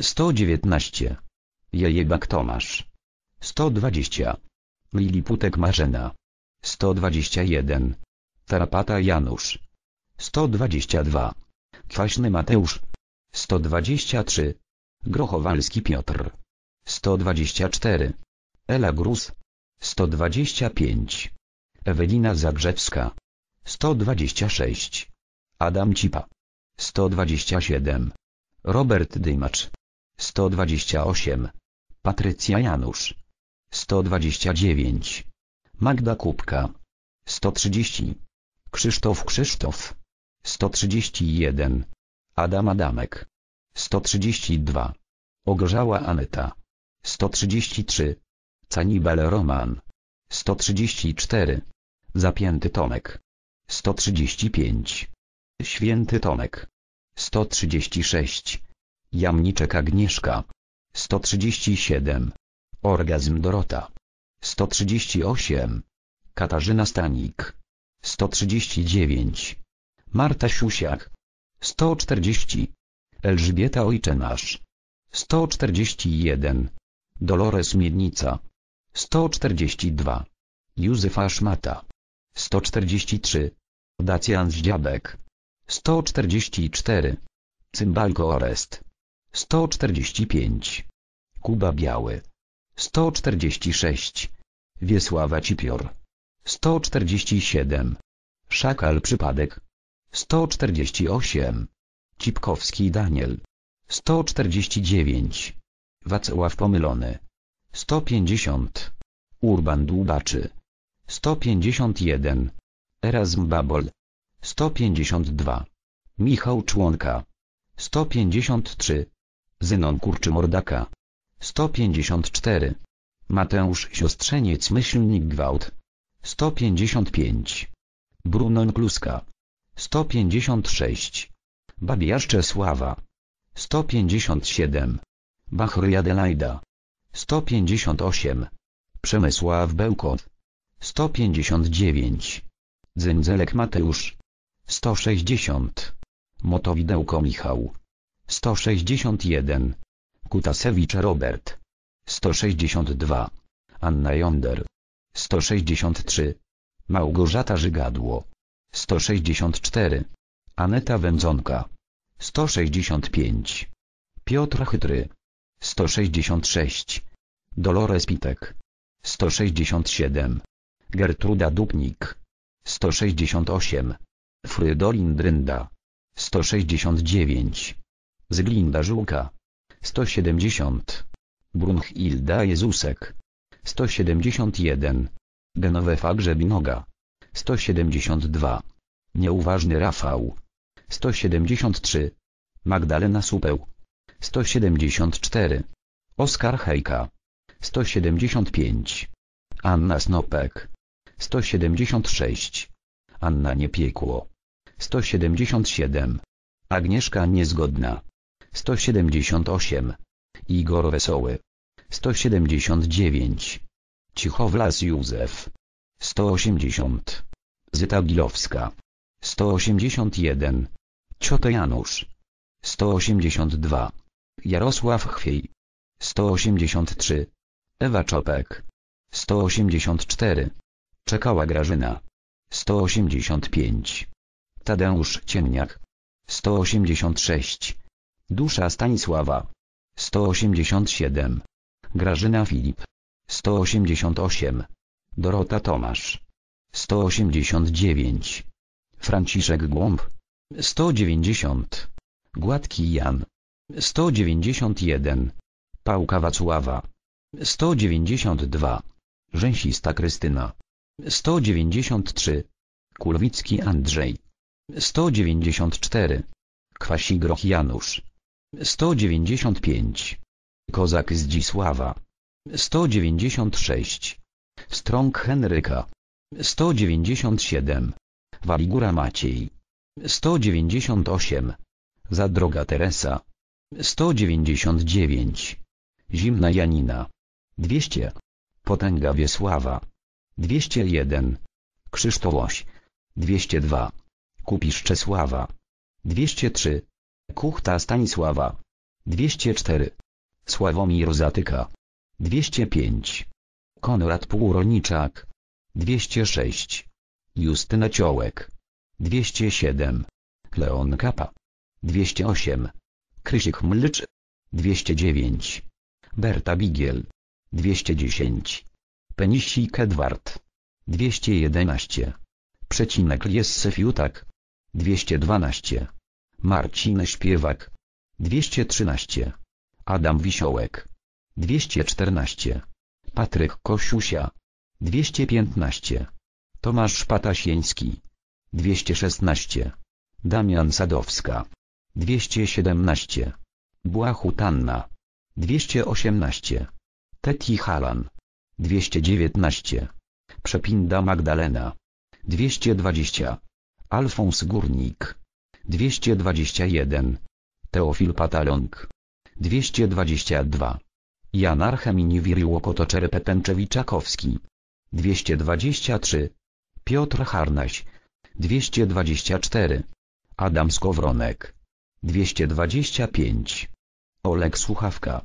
119. Jejebak Tomasz. 120. Liliputek Marzena. 121. Tarapata Janusz. 122. Kwaśny Mateusz. 123. Grochowalski Piotr. 124. Ela Grus. 125. Ewelina Zagrzewska. 126. Adam Cipa. 127. Robert Dymacz. 128. Patrycja Janusz. 129. Magda Kubka. 130. Krzysztof Krzysztof. 131. Adam Adamek. 132. Ogorzała Aneta. 133. Canibal Roman. 134. Zapięty Tomek. 135. Święty Tomek. 136. Jamniczek Agnieszka. 137. Orgazm Dorota. 138. Katarzyna Stanik. 139. Marta Siusiak. 140. Elżbieta Ojczenasz. 141. Dolores Miednica. 142. Józefa Szmata. 143. Dacjan Zdziabek. 144. Cymbalko Orest. 145. Kuba Biały. 146. Wiesława Cipior. 147. Szakal Przypadek. 148. Cipkowski Daniel. 149. Wacław Pomylony. 150. Urban Dłubaczy. 151. Erasm Babol. 152. Michał Członka. 153. Zynon Kurczymordaka. 154. Mateusz Siostrzeniec Myślnik Gwałt. 155. Brunon Kluska. 156. Babiaszcze Sława. 157. Bachry Adelaida. 158. Przemysław Bełkot. 159. Dzędzelek Mateusz. 160. Motowidełko Michał. 161. Kutasewicz Robert. 162. Anna Jonder. 163. Małgorzata Żygadło. 164. Aneta Wędzonka. 165. Piotr Chytry. 166. Dolores Pitek. 167. Gertruda Dupnik. 168. Frydolin Drynda. 169. Zyglinda Żółka. 170. Brunhilda Jezusek. 171. Genowefa Grzebinoga. 172. Nieuważny Rafał. 173. Magdalena Supeł. 174. Oskar Hejka. 175. Anna Snopek. 176. Anna Niepiekło. 177. Agnieszka Niezgodna. 178. Igor Wesoły. 179. Cichowlas Józef. 180. Zyta Gilowska. 181. Cioto Janusz. 182. Jarosław Chwiej. 183. Ewa Czopek. 184. Czekała Grażyna. 185. Tadeusz Ciemniak. 186. Dusza Stanisława. 187. Grażyna Filip. 188. Dorota Tomasz. 189. Franciszek Głąb. 190. Gładki Jan. 191. Pałka Wacława. 192. Rzęsista Krystyna. 193. Kulwicki Andrzej. 194. Kwasigroch Janusz. 195. Kozak Zdzisława. 196. Strąg Henryka. 197. Waligura Maciej. 198. Zadroga Teresa. 199. Zimna Janina. 200. Potęga Wiesława. 201. Krzysztołoś. 202. Kupisz Czesława. 203. Kuchta Stanisława. 204. Sławomir Zatyka. 205. Konrad Półrolniczak. 206. Justyna Ciołek. 207. Leon Kapa. 208. Krysik Mlycz. 209. Berta Bigiel. 210. Penisik Edward. 211. Przecinek Jesse Fiutak. 212. Marcin Śpiewak. 213. Adam Wisiołek. 214. Patryk Kosiusia. 215. Tomasz Patasieński. 216. Damian Sadowska. 217. Błachutanna. 218. Teti Halan. 219. Przepinda Magdalena. 220. Alfons Górnik. 221. Teofil Patalong. 222. Jan Archeminiwir Łokotoczerepetęczewiczakowski. 223. Piotr Harnaś. 224. Adam Skowronek. 225. Oleg Słuchawka.